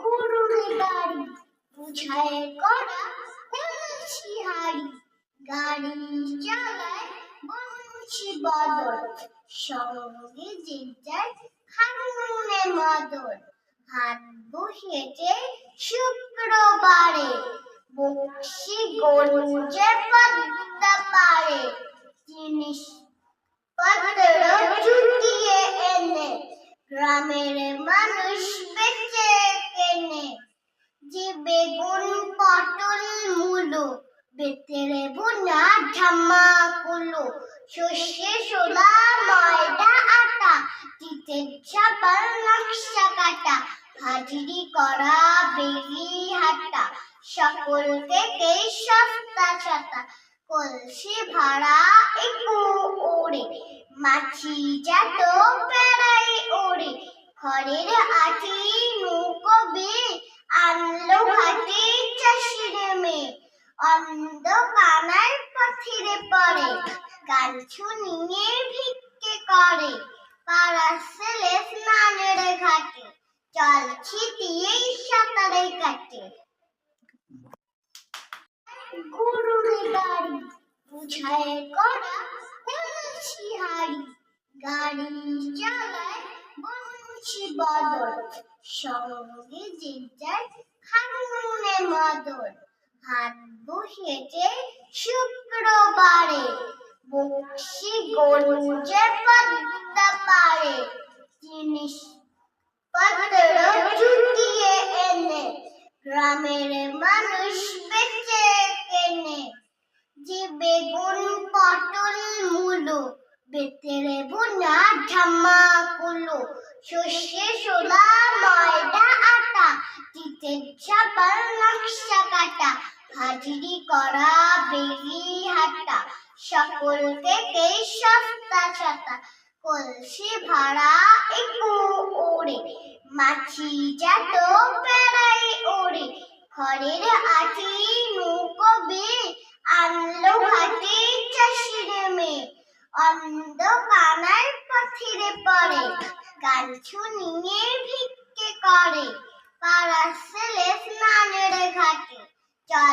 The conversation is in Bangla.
গরুর গাড়ি বুঝায় করা কলসি গাড়ি চালায় বংশী বদল। সঙ্গে জিজ্ঞার খানুনে মদল। হাত বসিয়েছে শুক্রবারে বংশী গঞ্জে পদ্মা পারে, জিনিস পত্র জুটিয়ে এনে গ্রামের মানুষ বেঁচে কেনে যে বেগুন পটল মূলো বেতেরে কুলো। শস্যে সোলা, ময়দা, আটা। তিতের চাপার নকশা কাটা। হাজিরি করা বেরি হাটা। সকল থেকে সস্তা ছাতা কলসি ভাড়া একু ওড়ে। মাছি যাত পেড়াই ওড়ে। খড়ের আটি নৌকো বে আনলো ঘাটে চাষির মেয়ে। অন্ধ কানার পথিরে পড়ে গান শুনিয়ে ভিক্ষে করে। পাড়ার ছেলে স্নানের ঘাটে জল ছিটিয়েই সাঁতারে কাটে। গাড়ি বুঝায় করা কলসি হাড়ি। গাড়ি চালায় বংশী বদল, সঙ্গে জিজ্ঞার খানুনে মদল। হাত বসিয়েছে শুক্রবারে বংশী গঞ্জে পদ্মা পারে জিনিস পত্র জুটিয়ে এনে গ্রামের মানুষ বেঁচে কেনে। যে বেগুন পটল মূলো, বেতেরে বোনা ধামা কুলো শস্যে সোলা ময়দা, আটা, তিতের চাপার নকশা কাটা হাজিরি করা বেরি হাটা সকল থেকে সস্তা ছাতা কলসি ভাড়া একু ওড়ে, মাছি যাত পেড়াই ওড়ে। খড়ের আটি নৌকো বে আনলো ঘাটে চাষির মেয়ে। অন্ধ কানার পথিরে পড়ে গান শুনিয়ে ভিক্ষে করে। পাড়ার